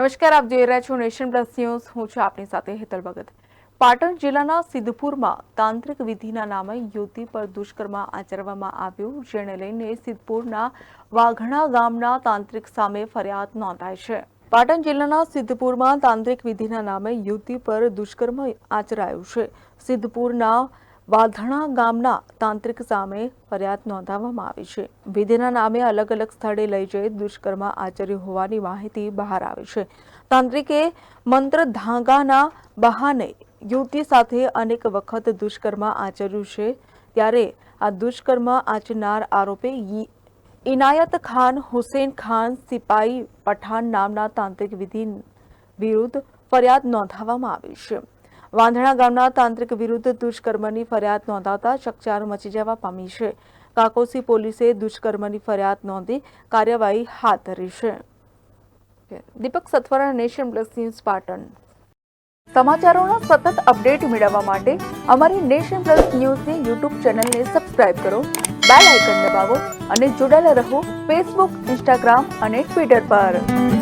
નમસ્કાર, આપ જોઈ રહ્યા છો નેશન પ્લસ ન્યૂઝ. હું છું આપની સાથે હેતલ ભગત. પાટણ જિલ્લાના સિદ્ધપુરમાં તાંત્રિક વિધિના નામે યુવતી પર દુષ્કર્મ આચરવામાં આવ્યું, જેને લઈને સિદ્ધપુરના વાઘણા ગામના તાંત્રિક સામે ફરિયાદ નોંધાઈ છે. પાટણ જિલ્લાના સિદ્ધપુરમાં તાંત્રિક વિધિના નામે યુવતી પર દુષ્કર્મ આચરાયું છે. સિદ્ધપુરના વાધણા ગામના તાંત્રિક સામે ફરિયાદ નોંધાવવામાં આવી છે. વિધિના નામે અલગ અલગ સ્થળે લઈ જઈ દુષ્કર્મ આચર્યું હોવાની માહિતી બહાર આવી છે. તાંત્રિકે મંત્ર ધાંગાના બહાને યુવતી સાથે અનેક વખત દુષ્કર્મ આચર્યું છે. ત્યારે આ દુષ્કર્મ આચરનાર આરોપી ઇનાયત ખાન, હુસેન ખાન, સિપાઈ પઠાણ નામના તાંત્રિક વિધિ વિરુદ્ધ ફરિયાદ નોંધાવવામાં આવી છે. વાંધણા ગામના તાંત્રિક વિરુદ્ધ દુષ્કર્મની ફરિયાદ નોંધાતા ચકચાર મચી જવા પામી છે. કાકોસી પોલીસે દુષ્કર્મની ફરિયાદ નોંધી કાર્યવાહી હાથ ધરી છે. Deepak Sathwara, Nation Plus News, Patan. સમાચારોના સતત અપડેટ મેળવવા માટે અમારી નેશન પ્લસ ન્યૂઝની યુટ્યુબ ચેનલને સબસ્ક્રાઇબ કરો, બેલ આઇકન દબાવો અને જોડાયેલા રહો ફેસબુક, ઇન્સ્ટાગ્રામ અને ટ્વિટર પર.